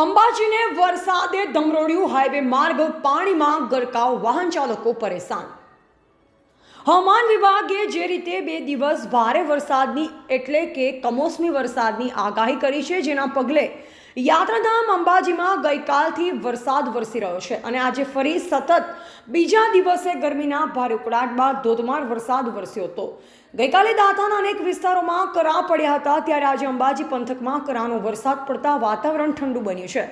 અંબાજીને વરસાદે દમરોડ્યું હાઈવે માર્ગ પાણીમાં ગરકાવ વાહન ચાલકો પરેશાન હવામાન વિભાગે જે રીતે બે દિવસ ભારે વરસાદની એટલે કે કમોસમી વરસાદની આગાહી કરી છે, જેના પગલે યાત્રાધામ અંબાજીમાં ગઈકાલથી વરસાદ વરસી રહ્યો છે અને આજે ફરી સતત બીજા દિવસે ગરમીના ભારે ઉકળાટ બાદ ધોધમાર વરસાદ વરસ્યો હતો. ગઈકાલે દાંતાના અનેક વિસ્તારોમાં કરા પડ્યા હતા, ત્યારે આજે અંબાજી પંથકમાં કરાનો વરસાદ પડતા વાતાવરણ ઠંડુ બન્યું છે.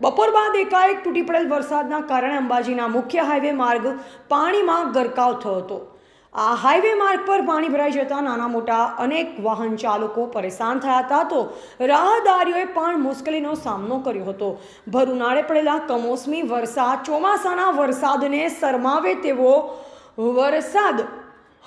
બપોર બાદ એકાએક તૂટી પડેલ વરસાદના કારણે અંબાજીના મુખ્ય હાઈવે માર્ગ પાણીમાં ગરકાવ થયો હતો. આ હાઈવે માર્ગ પર પાણી ભરાઈ જતા નાના મોટા અનેક વાહન ચાલકો પરેશાન થયા હતા તો રાહદારીઓએ પણ મુશ્કેલીનો સામનો કર્યો હતો. ભરૂનાળે પડેલા કમોસમી વરસાદ ચોમાસાના વરસાદને શરમાવે તેવો વરસાદ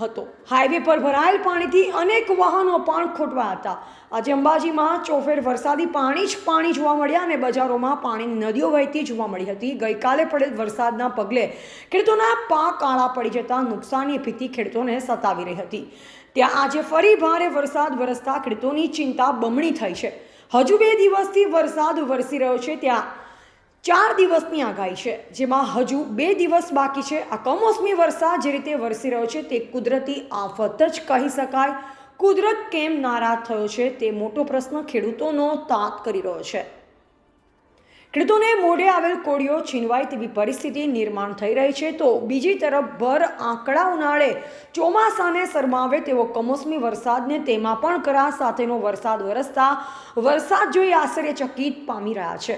હતો. હાઈવે પર ભરાયેલ પાણીથી અનેક વાહનો પણ ખોટવા હતા. આજે અંબાજીમાં ચોફેર વરસાદી પાણી જ પાણી જોવા મળ્યા અને બજારોમાં પાણીની નદીઓ વહેતી જોવા મળી હતી. ગઈકાલે પડેલ વરસાદના પગલે ખેડૂતોના પાક કાળા પડી જતા નુકસાનની ભીતિ ખેડૂતોને સતાવી રહી હતી. ત્યાં આજે ફરી ભારે વરસાદ વરસતા ખેડૂતોની ચિંતા બમણી થઈ છે. હજુ બે દિવસથી વરસાદ વરસી રહ્યો છે. ત્યાં ચાર દિવસની આગાહી છે, જેમાં હજુ બે દિવસ બાકી છે. આ કમોસમી વરસાદ જે રીતે વરસી રહ્યો છે, તે કુદરતી આફત જ કહી શકાય. કુદરત કેમ નારાજ થયો છે, તે મોટો પ્રશ્ન ખેડૂતોનો તાત કરી રહ્યો છે. ખેડૂતોને મોઢે આવેલ કોળીઓ છીનવાય તેવી પરિસ્થિતિ નિર્માણ થઈ રહી છે, તો બીજી તરફ ભર આંકડા ઉનાળે ચોમાસાને શરમાવે તેવો કમોસમી વરસાદને તેમાં પણ કરા સાથેનો વરસાદ વરસતા વરસાદ જોઈ આશ્ચર્યચકિત પામી રહ્યા છે.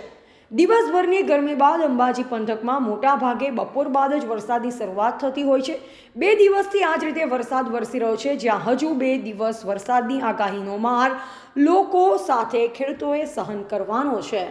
દિવસભરની ગરમી બાદ અંબાજી પંથકમાં મોટા ભાગે બપોર બાદ જ વરસાદની શરૂઆત થતી હોય છે. બે દિવસથી આ જ રીતે વરસાદ વરસી રહ્યો છે, જ્યાં હજુ બે દિવસ વરસાદની આગાહીનો માર લોકો સાથે ખેડૂતોએ સહન કરવાનો છે.